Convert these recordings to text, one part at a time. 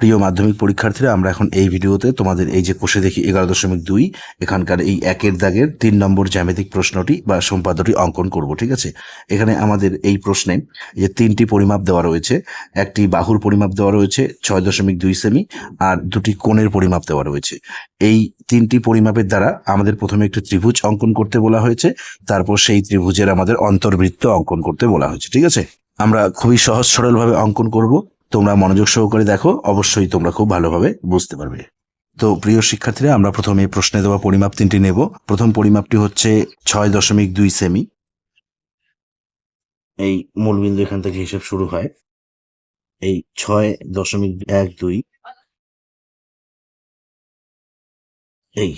প্রিয় মাধ্যমিক পরীক্ষার্থীরা, আমরা এখন এই ভিডিওতে তোমাদের এই যে কোষে দেখি এগারো দশমিক দুই, এখানকার এই একের দাগের তিন নম্বর জ্যামিতিক প্রশ্নটি বা সম্পাদটি অঙ্কন করব, ঠিক আছে? এখানে আমাদের এই প্রশ্নে যে তিনটি পরিমাপ দেওয়া রয়েছে, একটি বাহুর পরিমাপ দেওয়া রয়েছে, ছয় দশমিক দুই সেমি, আর দুটি কোণের পরিমাপ দেওয়া রয়েছে। এই তিনটি পরিমাপের দ্বারা আমাদের প্রথমে একটি ত্রিভুজ অঙ্কন করতে বলা হয়েছে, তারপর সেই ত্রিভুজের আমাদের অন্তর্বৃত্ত অঙ্কন করতে বলা হয়েছে, ঠিক আছে? আমরা খুবই সহজ সরলভাবে অঙ্কন করব। তোমরা মনোযোগ সহকারে দেখো, অবশ্যই তোমরা খুব ভালোভাবে বুঝতে পারবে। তো প্রিয় শিক্ষার্থীরা, আমরা প্রথমে প্রশ্নে দেওয়া পরিমাপ তিনটি নেব। প্রথম পরিমাপটি হচ্ছে ছয় দশমিক দুই সেমি। এই মূলবিন্দু এখান থেকে হিসেব শুরু হয়। এই ছয় দশমিক এক দুই। এই।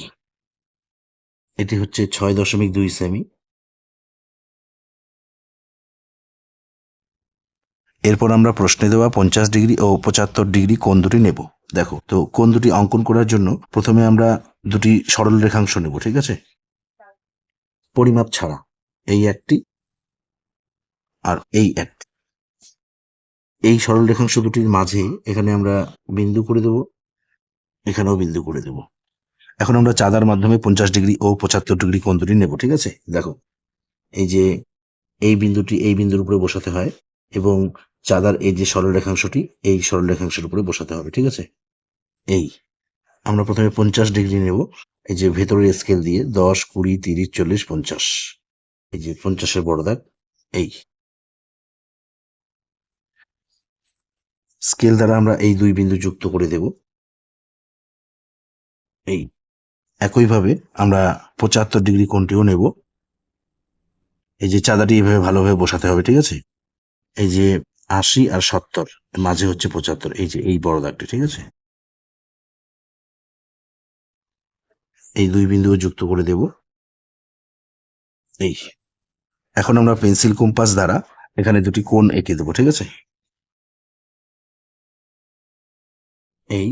এটি হচ্ছে ছয় দশমিক দুই সেমি। এরপর আমরা প্রশ্নে দেওয়া পঞ্চাশ ডিগ্রি ও পঁচাত্তর ডিগ্রি কোন দুটি নেব। দেখো, তো কোন দুটি অঙ্কন করার জন্য প্রথমে আমরা দুটি সরল রেখাংশ নেব, ঠিক আছে? পরিমাপ ছাড়া, এই একটি আর এই একটি। এই সরল রেখাংশ দুটির মাঝে এখানে আমরা বিন্দু করে দেব, এখানেও বিন্দু করে দেব। এখন আমরা চাঁদার মাধ্যমে পঞ্চাশ ডিগ্রি ও পঁচাত্তর ডিগ্রি কোন দুটি নেব, ঠিক আছে? দেখো, এই যে এই বিন্দুটি এই বিন্দুর উপরে বসাতে হয় এবং চাঁদার এই যে সরল রেখাংশটি এই সরল রেখাংশের উপরে বসাতে হবে, ঠিক আছে? এই, আমরা প্রথমে পঞ্চাশ ডিগ্রি নেব। এই যে ভেতরের স্কেল দিয়ে দশ, কুড়ি, তিরিশ, চল্লিশ, পঞ্চাশ। এই যে পঞ্চাশের বড় দাগ, এই। স্কেল দ্বারা আমরা এই দুই বিন্দু যুক্ত করে দেব। এই, একইভাবে আমরা পঁচাত্তর ডিগ্রি কোণটিও নেব। এই যে চাঁদাটি এভাবে ভালোভাবে বসাতে হবে, ঠিক আছে? এই যে আশি আর সত্তর মাঝে হচ্ছে পঁচাত্তর, এই যে এই বড় দাগটি, ঠিক আছে? এই দুই বিন্দু যুক্ত করে দেব। এই, এখন আমরা পেন্সিল কম্পাস দ্বারা এখানে দুটি কোণ এঁকে দেবো, ঠিক আছে? এই,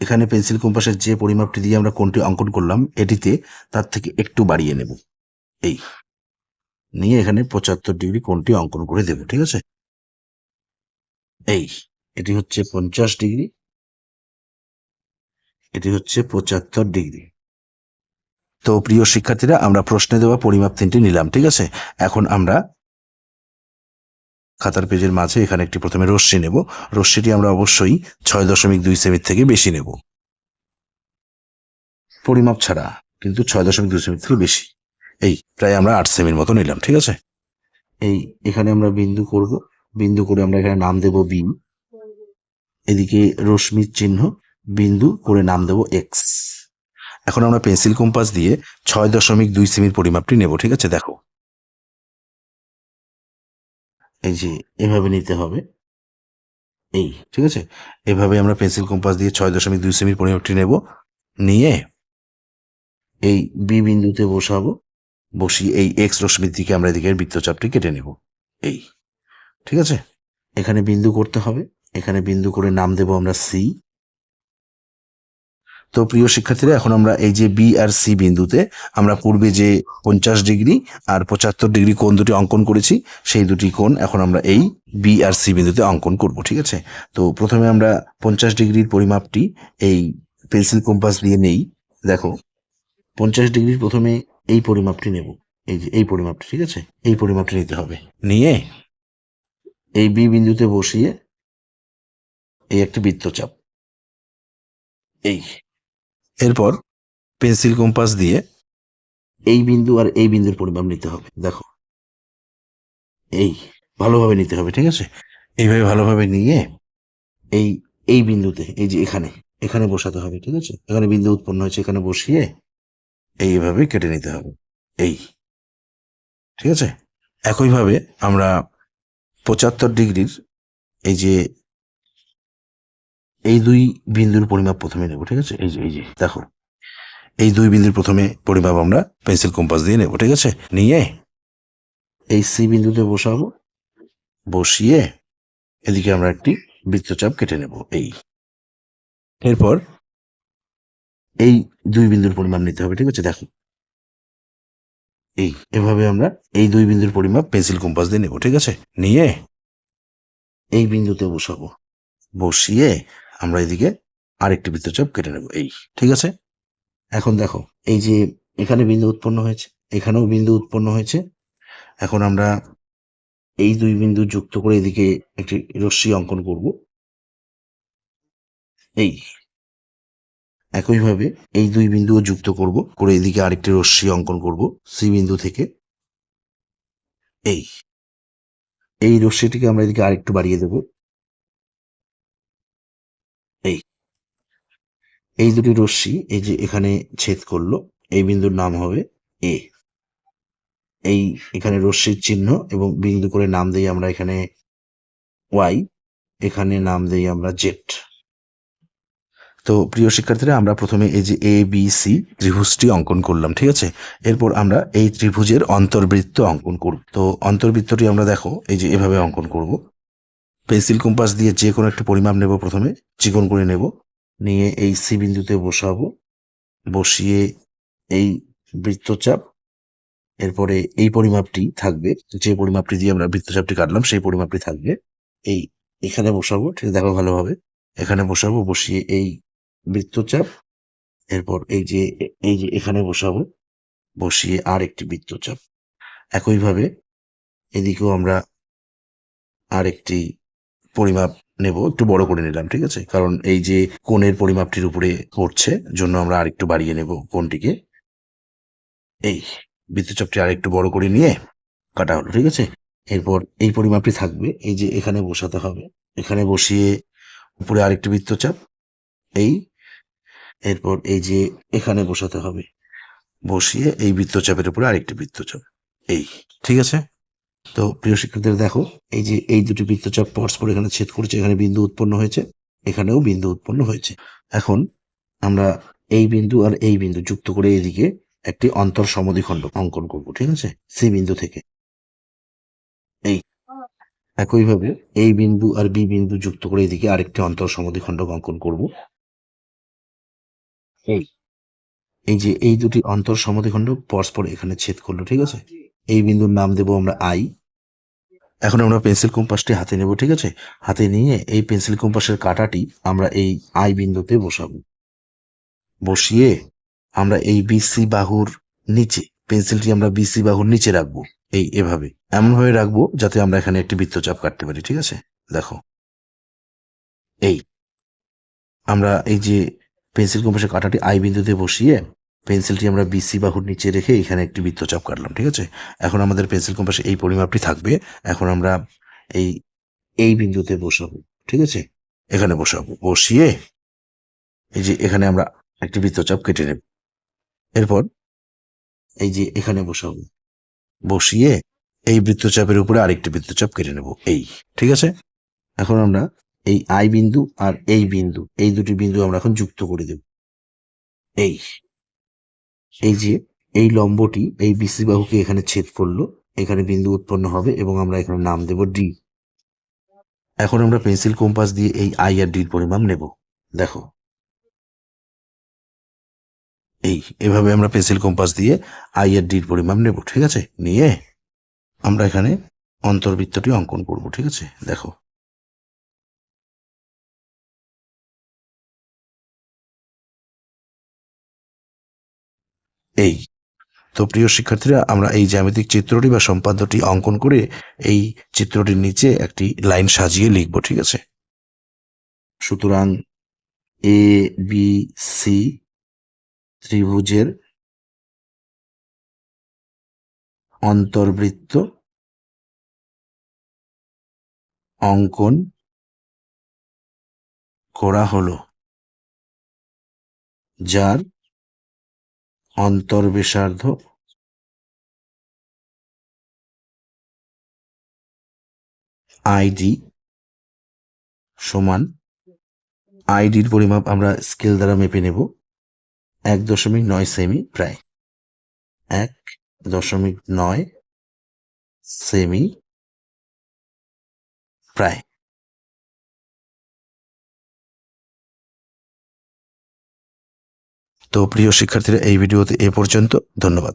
এখানে পেন্সিল কম্পাসের যে পরিমাপটি দিয়ে আমরা কোনটি অঙ্কন করলাম, এটিতে তার থেকে একটু বাড়িয়ে নেব। এই নিয়ে এখানে পঁচাত্তর ডিগ্রি কোণটি অঙ্কন করে দেব, ঠিক আছে? এই, এটি হচ্ছে পঞ্চাশ ডিগ্রি এটি হচ্ছে পঁচাত্তর ডিগ্রি তো প্রিয় শিক্ষার্থীরা, আমরা প্রশ্নে দেওয়া পরিমাপ তিনটি নিলাম, ঠিক আছে? এখন আমরা খাতার পেজের মাঝে এখানে একটি প্রথমে রশ্মি নেব। রশ্মিটি আমরা অবশ্যই ছয় দশমিক দুই সেমির থেকে বেশি নেব। পরিমাপ ছাড়া, কিন্তু ছয় দশমিক দুই সেমির থেকে বেশি। এই, প্রায় আমরা আট সেমির মতো নিলাম, ঠিক আছে? এই, এখানে আমরা বিন্দু করব। বিন্দু করে আমরা এখানে নাম দেব বি। এদিকে রশ্মির চিহ্ন, বিন্দু করে নাম দেব এক্স। এখন আমরা পেন্সিল কম্পাস দিয়ে ছয় দশমিক দুই সেমির পরিমাপটি নেব, ঠিক আছে? দেখো। এই যে, এভাবে নিতে হবে। এই, ঠিক আছে? এভাবে আমরা পেন্সিল কম্পাস দিয়ে ছয় দশমিক দুই সেমির পরিমাপটি নেব। নিয়ে এই বি বিন্দুতে বসাবো। বসিয়ে এই এক্স রশ্মির দিকে আমরা এদিকে বৃত্তচাপটি কেটে নেব। এই, ঠিক আছে? এখানে বিন্দু করতে হবে। এখানে বিন্দু করে নাম দেব আমরা সি তো প্রিয় শিক্ষার্থীরা, এখন আমরা এই যে বি আর সি বিন্দুতে আমরা পূর্বে যে পঞ্চাশ ডিগ্রি আর পঁচাত্তর ডিগ্রি কোণ দুটি অঙ্কন করেছি, সেই দুটি কোণ এখন আমরা এই বি আর সি বিন্দুতে অঙ্কন করব, ঠিক আছে? তো প্রথমে আমরা পঞ্চাশ ডিগ্রির পরিমাপটি এই পেন্সিল কম্পাস দিয়ে নেই। দেখো, পঞ্চাশ ডিগ্রির প্রথমে এই পরিমাপটি নেব। এই যে, এই পরিমাপটি, ঠিক আছে? এই পরিমাপটি নিতে হবে। নিয়ে এই বি বিন্দুতে বসিয়ে এই একটি বৃত্তচাপ। এই এরপর পেন্সিল কম্পাস দিয়ে এই বিন্দু আর এই বিন্দুর পরিমাপ নিতে হবে। দেখো, এই ভালোভাবে নিতে হবে, ঠিক আছে? এইভাবে ভালোভাবে নিয়ে এই এই বিন্দুতে, এই যে এখানে এখানে বসাতে হবে, ঠিক আছে? এখানে বিন্দু উৎপন্ন হয়েছে, এখানে বসিয়ে এইভাবে কেটে নিতে হবে। এই। ঠিক আছে? একইভাবে আমরা পঁচাত্তর ডিগ্রির এই যে এই দুই বিন্দুর পরিমাপ প্রথমে নেব, ঠিক আছে? এই যে এই যে, দেখো। এই দুই বিন্দুর প্রথমে পরিমাপ আমরা পেন্সিল কম্পাস দিয়ে নেব, ঠিক আছে? নিয়ে এই সি বিন্দুতে বসাবো। বসিয়ে এদিকে আমরা একটি বৃত্তচাপ কেটে নেব, এই। এরপর এই দুই বিন্দুর পরিমাপ নিতে হবে, ঠিক আছে? দেখো। এই, এভাবে আমরা এই দুই বিন্দুর পরিমাপ পেন্সিল কম্পাস দিয়ে নেব, ঠিক আছে? নিয়ে এই বিন্দুতে বসাবো। বসিয়ে আমরা এদিকে আরেকটি বৃত্তচাপ কেটে নেব, এই, ঠিক আছে? এখন দেখো, এই যে এখানে বিন্দু উৎপন্ন হয়েছে, এখানেও বিন্দু উৎপন্ন হয়েছে। এখন আমরা এই দুই বিন্দু যুক্ত করে এদিকে একটি রশ্মি অঙ্কন করব। এই একইভাবে এই দুই বিন্দুও যুক্ত করব, করে এদিকে আরেকটি রশ্মি অঙ্কন করব সি বিন্দু থেকে এই। এই রশ্মিটিকে আমরা এদিকে আরেকটু বাড়িয়ে দেব। এই। এই দুটি রশ্মি এই যে এখানে ছেদ করল, এই বিন্দুর নাম হবে এ। এই এখানে রশ্মির চিহ্ন এবং বিন্দু করে নাম দেই আমরা এখানে ওয়াই, এখানে নাম দেই আমরা জেড। তো প্রিয় শিক্ষার্থীরা, আমরা প্রথমে এই যে এ বি সি ত্রিভুজটি অঙ্কন করলাম, ঠিক আছে? এরপর আমরা এই ত্রিভুজের অন্তর্বৃত্ত অঙ্কন করব। তো অন্তর্বৃত্তটি আমরা দেখো, এই যে এভাবে অঙ্কন করব। পেন্সিল কম্পাস দিয়ে যে কোনো একটা পরিমাপ নেব প্রথমে, চিকন করে নেব। নিয়ে এই সি বিন্দুতে বসাবো। বসিয়ে এই বৃত্তচাপ, এরপরে এই পরিমাপটি থাকবে। যে পরিমাপটি দিয়ে আমরা বৃত্তচাপটি কাটলাম, সেই পরিমাপটি থাকবে। এই এখানে বসাবো, ঠিক দেখো ভালোভাবে। এখানে বসাবো, বসিয়ে এই বৃত্তচাপ, এরপর এই যে এই যে এখানে বসাবো, বসিয়ে আর একটি বৃত্তচাপ। একইভাবে এদিকেও আমরা আর একটি পরিমাপ নেব, একটু বড় করে নিলাম, ঠিক আছে? কারণ এই যে কোণের পরিমাপটির উপরে পড়ছে, জন্য আমরা আরেকটু বাড়িয়ে নেব কোণটিকে। এই বৃত্তচাপটি আরেকটু বড় করে নিয়ে কাটা হলো, ঠিক আছে? এরপর এই পরিমাপটি থাকবে, এই যে এখানে বসাতে হবে। এখানে বসিয়ে উপরে আরেকটি বৃত্তচাপ, এই এরপর এই যে এখানে বসাতে হবে। বসিয়ে এই বৃত্তচাপের উপরে আরেকটি বৃত্তচাপ। এই, ঠিক আছে? তো প্রিয় শিক্ষার্থীরা, দেখো, এই যে এই দুটি বৃত্তচাপ পরস্পর এখানে ছেদ করেছে, এখানে বিন্দু উৎপন্ন হয়েছে, এখানেও বিন্দু উৎপন্ন হয়েছে। এখন আমরা এই বিন্দু আর এই বিন্দু যুক্ত করে এদিকে একটি অন্তর সমদ্বিখণ্ড অঙ্কন করব, ঠিক আছে? সি বিন্দু থেকে। এই, একইভাবে এই বিন্দু আর বি বিন্দু যুক্ত করে এদিকে আরেকটি অন্তর সমদ্বিখণ্ড অঙ্কন করব। এই এই যে এই দুটি অন্তর সমদ্বিখণ্ড পরস্পর এখানে ছেদ করল, ঠিক আছে? এই বিন্দুর নাম দেব আমরা আই এখন আমরা পেন্সিল কম্পাসটি হাতে নেব, ঠিক আছে? হাতে নিয়ে এই পেন্সিল কম্পাসের কাঁটাটি আমরা এই আই বিন্দুতে বসাবো। বসিয়ে আমরা এই বিসি বাহুর নিচে, পেন্সিলটি আমরা বিসি বাহুর নিচে রাখব, এই এভাবে। এমন ভাবে রাখব যাতে আমরা এখানে একটি বৃত্তচাপ কাটতে পারি, ঠিক আছে? দেখো। এই। আমরা এই যে পেন্সিল কম্পাসের কাঁটাটি আই বিন্দুতে বসিয়ে পেন্সিলটি আমরা বিসি বাহুর নিচে রেখে এখানে একটি বৃত্তচাপ কাটলাম, ঠিক আছে? এখন আমাদের পেন্সিল কম্পাসে এই পরিমাপটি থাকবে। এখন আমরা এই এই বিন্দুতে বসাবো, ঠিক আছে? এখানে বসাবো, বসিয়ে এই যে এখানে আমরা একটি বৃত্তচাপ কেটে নেব। এরপর এই যে এখানে বসাবো, বসিয়ে এই বৃত্তচাপের উপরে আরেকটি বৃত্তচাপ কেটে নেব, এই, ঠিক আছে? এখন আমরা এই আই বিন্দু আর এই বিন্দু, এই দুটি বিন্দু আমরা এখন যুক্ত করে দেব। এই এই যে এই লম্বটি এই বিসি বাহুকে এখানে ছেদ করল, এখানে বিন্দু উৎপন্ন হবে এবং আমরা এখানে নাম দেব ডি এখন আমরা পেন্সিল কম্পাস দিয়ে এই আই আর ডির পরিমাণ নেব। দেখো। এই, এভাবে আমরা পেন্সিল কম্পাস দিয়ে আই আর ডির পরিমাণ নেব, ঠিক আছে? নিয়ে আমরা এখানে অন্তর্বৃত্তটি অঙ্কন করব, ঠিক আছে? দেখো। এই। তো প্রিয় শিক্ষার্থীরা, আমরা এই জ্যামিতিক চিত্রটি বা সম্পাদ্যটি অঙ্কন করে এই চিত্রটির নিচে একটি লাইন সাজিয়ে লিখব, ঠিক আছে? সুতরাং এ বি সি ত্রিভুজের অন্তর্বৃত্ত অঙ্কন করা হলো, যার অন্তর্বেশার্ধ আইডি সমান আইডির পরিমাপ আমরা স্কেল দ্বারা মেপে নেব। এক দশমিক নয় সেমি প্রায়। এক দশমিক নয় সেমি প্রায়। তো প্রিয় শিক্ষার্থীরা এই ভিডিওতে এ পর্যন্ত। ধন্যবাদ।